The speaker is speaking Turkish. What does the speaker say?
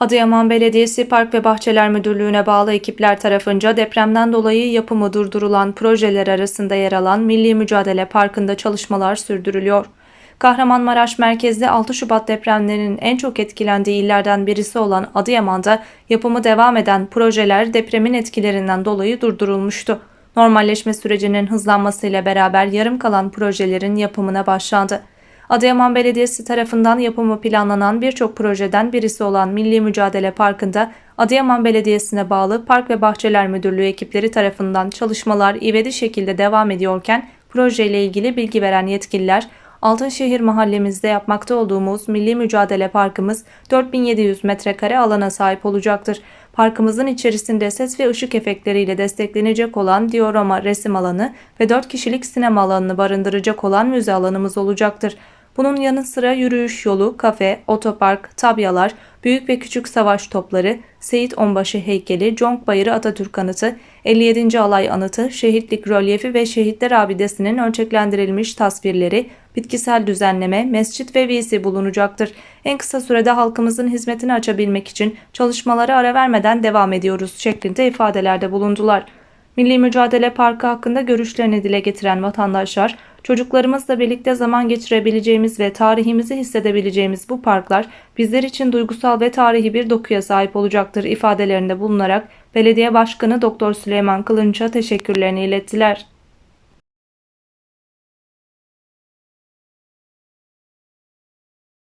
Adıyaman Belediyesi Park ve Bahçeler Müdürlüğü'ne bağlı ekipler tarafınca depremden dolayı yapımı durdurulan projeler arasında yer alan Milli Mücadele Parkı'nda çalışmalar sürdürülüyor. Kahramanmaraş merkezli 6 Şubat depremlerinin en çok etkilendiği illerden birisi olan Adıyaman'da yapımı devam eden projeler depremin etkilerinden dolayı durdurulmuştu. Normalleşme sürecinin hızlanmasıyla beraber yarım kalan projelerin yapımına başlandı. Adıyaman Belediyesi tarafından yapımı planlanan birçok projeden birisi olan Milli Mücadele Parkı'nda Adıyaman Belediyesi'ne bağlı Park ve Bahçeler Müdürlüğü ekipleri tarafından çalışmalar ivedi şekilde devam ediyorken projeyle ilgili bilgi veren yetkililer Altınşehir mahallemizde yapmakta olduğumuz Milli Mücadele Parkımız 4700 metrekare alana sahip olacaktır. Parkımızın içerisinde ses ve ışık efektleriyle desteklenecek olan diorama resim alanı ve 4 kişilik sinema alanını barındıracak olan müze alanımız olacaktır. Bunun yanı sıra yürüyüş yolu, kafe, otopark, tabyalar, büyük ve küçük savaş topları, Seyit Onbaşı heykeli, Conk Bayırı Atatürk anıtı, 57. Alay anıtı, şehitlik rölyefi ve şehitler abidesinin ölçeklendirilmiş tasvirleri, bitkisel düzenleme, mescit ve VC bulunacaktır. En kısa sürede halkımızın hizmetini açabilmek için çalışmalara ara vermeden devam ediyoruz şeklinde ifadelerde bulundular. Milli Mücadele Parkı hakkında görüşlerini dile getiren vatandaşlar, çocuklarımızla birlikte zaman geçirebileceğimiz ve tarihimizi hissedebileceğimiz bu parklar bizler için duygusal ve tarihi bir dokuya sahip olacaktır ifadelerinde bulunarak Belediye Başkanı Doktor Süleyman Kılınç'a teşekkürlerini ilettiler.